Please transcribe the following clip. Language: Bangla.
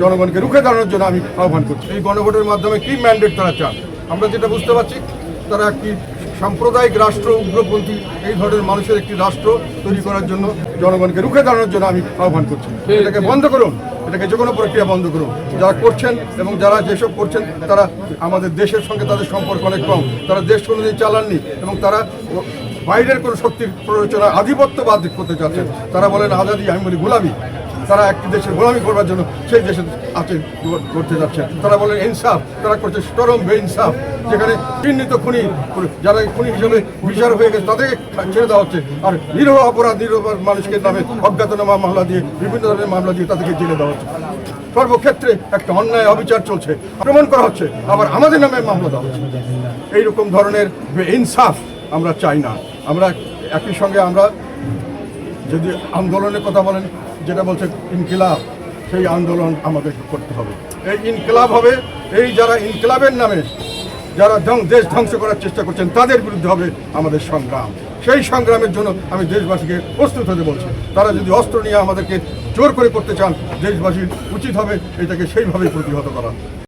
জনগণকে রুখে দাঁড়ানোর জন্য আমি আহ্বান করছি। এই গণভোটের মাধ্যমে কি ম্যান্ডেট তারা চান? আমরা যেটা বুঝতে পারছি তারা একটি সাম্প্রদায়িক রাষ্ট্র উগ্রপন্থী এই ধরনের মানুষের একটি রাষ্ট্র তৈরি করার জন্য জনগণকে রুখে দাঁড়ানোর জন্য আমি আহ্বান করছি। এটাকে বন্ধ করুন এটাকে যে কোনো প্রক্রিয়া বন্ধ করুন। যারা করছেন এবং যারা যেসব করছেন তারা আমাদের দেশের সঙ্গে তাদের সম্পর্ক অনেক কম। তারা দেশ কোনোদিন চালাননি এবং তারা বাইরের কোনো শক্তির প্ররোচনা আধিপত্য আধিপত্যবাদ করতে চাচ্ছেন। তারা বলেন আজাদি আমি বলি গোলামি। তারা একটি দেশের গোলামি করবার জন্য সেই দেশে আছে করতে যাচ্ছে। তারা বলেন, ইনসাফ। তারা করছে চরম বেইনসাফ যেখানে চিহ্নিত খুনি, যারা খুনি হিসেবে বিচার হয়ে গেছে, তাদেরকে ছেড়ে দেওয়া হচ্ছে। আর নিরহ অপরাধ, নিরহ মানুষকে নামে অজ্ঞাতনামা মামলা দিয়ে, বিভিন্ন ধরনের মামলা দিয়ে তাদেরকে জেলে দেওয়া হচ্ছে। সর্বক্ষেত্রে একটা অন্যায় অবিচার চলছে, আক্রমণ করা হচ্ছে, আবার আমাদের নামে মামলা দেওয়া হচ্ছে। এইরকম ধরনের ইনসাফ আমরা চাই না। আমরা একই সঙ্গে আমরা যদি আন্দোলনের কথা বলেন, যেটা বলছে ইনকিলাব, সেই আন্দোলন আমাদের করতে হবে। এই ইনকিলাব হবে, এই যারা ইনকিলাবের নামে, যারা দেশ ধ্বংস করার চেষ্টা করছেন, তাদের বিরুদ্ধে হবে আমাদের সংগ্রাম। সেই সংগ্রামের জন্য আমি দেশবাসীকে প্রস্তুত হতে বলছি। তারা যদি অস্ত্র নিয়ে আমাদেরকে জোর করে করতে চান, দেশবাসীর উচিত হবে এটাকে সেইভাবেই প্রতিহত করা।